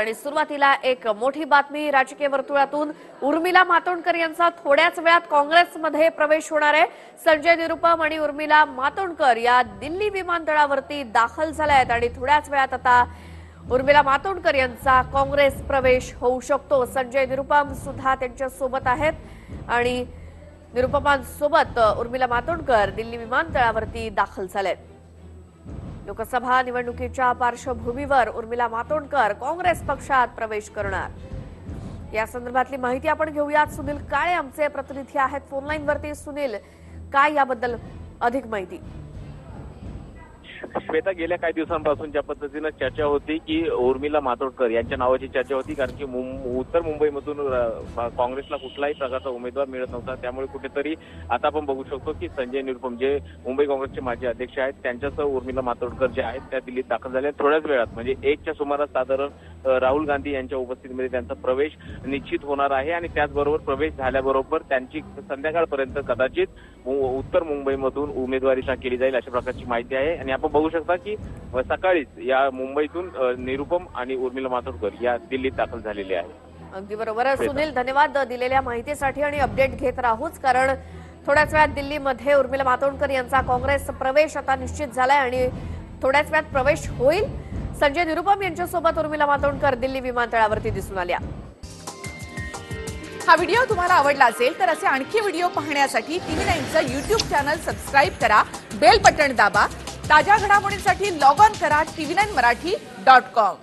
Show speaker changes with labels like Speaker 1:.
Speaker 1: आणि सुरुवातीला एक मोठी बातमी राजकीय वर्तुळातून. उर्मिला मातोंडकर यांचा थोड्याच वेळात काँग्रेसमध्ये प्रवेश होणार आहे. संजय निरुपम आणि उर्मिला मातोंडकर या दिल्ली विमानतळावरती दाखल झाल्या आहेत आणि थोड्याच वेळात आता उर्मिला मातोंडकर यांचा काँग्रेस प्रवेश होऊ शकतो. संजय निरुपम सुद्धा त्यांच्यासोबत आहेत. आणि निरुपमांसोबत उर्मिला मातोंडकर दिल्ली विमानतळावरती दाखल झालेत. लोकसभा निवडणुकीच्या पार्श्वभूमीवर उर्मिला मातोंडकर काँग्रेस पक्षात प्रवेश करणार. या संदर्भातली माहिती आपण घेऊयात. सुनील काळे आमचे प्रतिनिधी आहेत? फोनलाईन वरती सुनील काय याबद्दल अधिक माहिती?
Speaker 2: श्वेता गेल्या काही दिवसांपासून ज्या पद्धतीनं चर्चा होती की उर्मिला मातोडकर यांच्या नावाची चर्चा होती कारण की उत्तर मुंबईमधून काँग्रेसला कुठलाही प्रकारचा उमेदवार मिळत नव्हता. त्यामुळे कुठेतरी आता आपण बघू शकतो की संजय निरुपम जे मुंबई काँग्रेसचे माजी अध्यक्ष आहेत त्यांच्यासह उर्मिला मातोडकर जे आहेत त्या दिल्लीत दाखल झाल्या थोड्याच वेळात म्हणजे एकच्या सुमारास साधारण राहुल गांधी यांच्या उपस्थितीमध्ये त्यांचा प्रवेश निश्चित होणार आहे आणि त्याचबरोबर प्रवेश झाल्याबरोबर त्यांची संध्याकाळपर्यंत कदाचित उत्तर मुंबईमधून उमेदवारीचा केली जाईल अशा प्रकारची माहिती आहे. आणि आपण बघू शकता की सकाळीच या मुंबईतून निरुपम आणि उर्मिला मातोडकर या दिल्लीत दाखल झालेले आहेत.
Speaker 1: अगदी बरोबर. सुनील धन्यवाद दिलेल्या माहितीसाठी आणि अपडेट घेत राहूच कारण थोड्याच वेळात दिल्लीमध्ये उर्मिला मातोंडकर यांचा काँग्रेस प्रवेश आता निश्चित झालाय आणि थोड्याच वेळात प्रवेश होईल. संजय निरुपम यांच्यासोबत उर्मिला मातोंडकर दिल्ली विमानतळावरती दिसून आल्या.
Speaker 3: हा व्हिडिओ तुम्हाला आवडला असेल तर असे आणखी व्हिडिओ पाहण्यासाठी टीव्ही नाईनचं युट्यूब चॅनल सबस्क्राईब करा बेल बटन दाबा ताज्या घडामोडींसाठी लॉग ऑन करा TV nine Marathi dot com